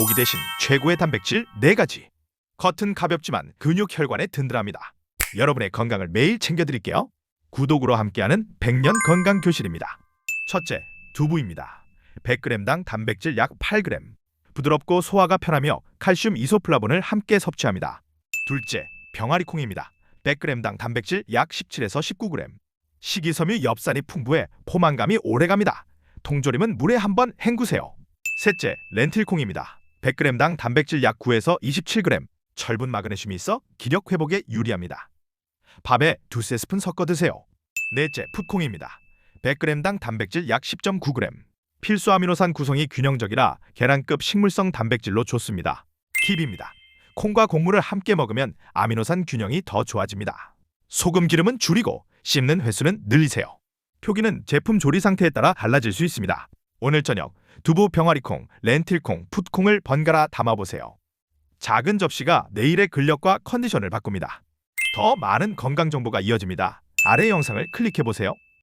고기 대신 최고의 단백질 4가지. 겉은 가볍지만 근육 혈관에 든든합니다. 여러분의 건강을 매일 챙겨드릴게요. 구독으로 함께하는 100년 건강 교실입니다. 첫째, 두부입니다. 100g당 단백질 약 8g. 부드럽고 소화가 편하며 칼슘 이소플라본을 함께 섭취합니다. 둘째, 병아리콩입니다. 100g당 단백질 약 17에서 19g. 식이섬유 엽산이 풍부해 포만감이 오래갑니다. 통조림은 물에 한번 헹구세요. 셋째, 렌틸콩입니다. 100g당 단백질 약 9에서 27g. 철분 마그네슘이 있어 기력 회복에 유리합니다. 밥에 두세 스푼 섞어 드세요. 넷째, 풋콩입니다. 100g당 단백질 약 10.9g. 필수 아미노산 구성이 균형적이라 계란급 식물성 단백질로 좋습니다. 팁입니다. 콩과 곡물을 함께 먹으면 아미노산 균형이 더 좋아집니다. 소금 기름은 줄이고 씹는 횟수는 늘리세요. 표기는 제품 조리 상태에 따라 달라질 수 있습니다. 오늘 저녁 두부 병아리콩, 렌틸콩, 풋콩을 번갈아 담아보세요. 작은 접시가 내일의 근력과 컨디션을 바꿉니다. 더 많은 건강 정보가 이어집니다. 아래 영상을 클릭해 보세요.